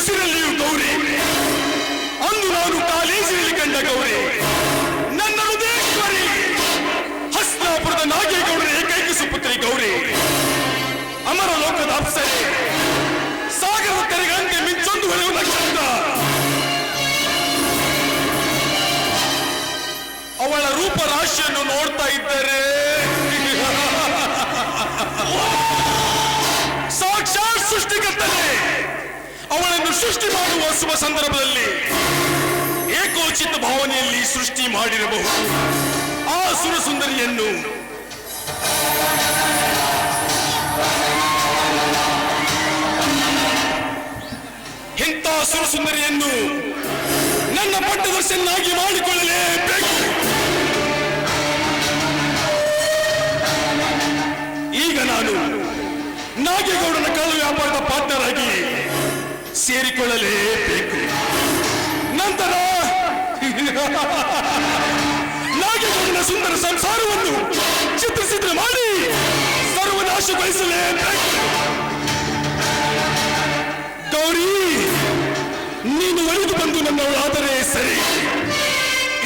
ಉಸಿರಲ್ಲಿಯೂ ಗೌರಿ. ಅಂದು ನಾನು ಕಾಲೇಜಿನಲ್ಲಿ ಕಂಡ ಗೌರಿ. ನನ್ನ ಹೃದಯೇಶ್ವರಿ ಹಸ್ತಾಪುರದ ನಾಗೇಗೌಡರ ಏಕೈಕ ಸುಪುತ್ರಿ ಗೌರಿ. ಅಮರ ಲೋಕದ ಅಪ್ಸರೆ. ಸಾಗರ ತೆರೆಗಳಂತೆ ಮಿಂಚೊಂದು ಹೊಳೆಯುವ ನಕ್ಷತ್ರ. ಅವಳ ರೂಪರಾಶಿಯನ್ನು ನೋಡ್ತಾ ಇದ್ದರೆ ಅವಳನ್ನು ಸೃಷ್ಟಿ ಮಾಡುವ ಶುಭ ಸಂದರ್ಭದಲ್ಲಿ ಏಕೋಚಿತ ಭಾವನೆಯಲ್ಲಿ ಸೃಷ್ಟಿ ಮಾಡಿರಬಹುದು. ಆ ಸುರಸುಂದರಿಯನ್ನು ಇಂಥ ಸುರಸುಂದರಿಯನ್ನು ನನ್ನ ಪಟ್ಟದರ್ಶನಾಗಿ ಮಾಡಿಕೊಳ್ಳಲೇಬೇಕು. ಸೇರಿಕೊಳ್ಳಲೇಬೇಕು ನಂತರ ನಾಗೇಗೌಡನ ಸುಂದರ ಸಂಸಾರವನ್ನು ಚಿತ್ರಿಸಿದ್ರೆ ಮಾಡಿ ಸರ್ವನಾಶಗೊಳಿಸಲೇಬೇಕು ಗೌರಿ, ನೀನು ಒಳಿದು ಬಂದು ನನ್ನವಳಾದರೆ ಸರಿ.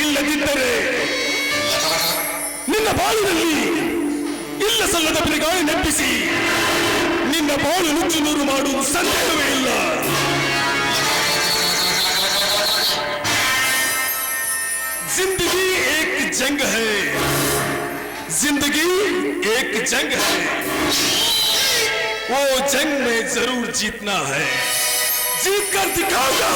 ಇಲ್ಲದಿದ್ದರೆ ನಿನ್ನ ಬಾಳಿನಲ್ಲಿ ಇಲ್ಲ ಸಲ್ಲದ ಬಿರುಗಾಳಿ ನೆಪ್ಪಿಸಿ ನಿನ್ನ ಬಾಳು ನುಚ್ಚು ನೂರು ಮಾಡುವುದು ಸಂದೇಹವೇ ಇಲ್ಲ. ज़िंदगी एक जंग है। ज़िंदगी एक जंग है। वो जंग में ज़रूर जीतना है। जीत कर दिखाऊँगा।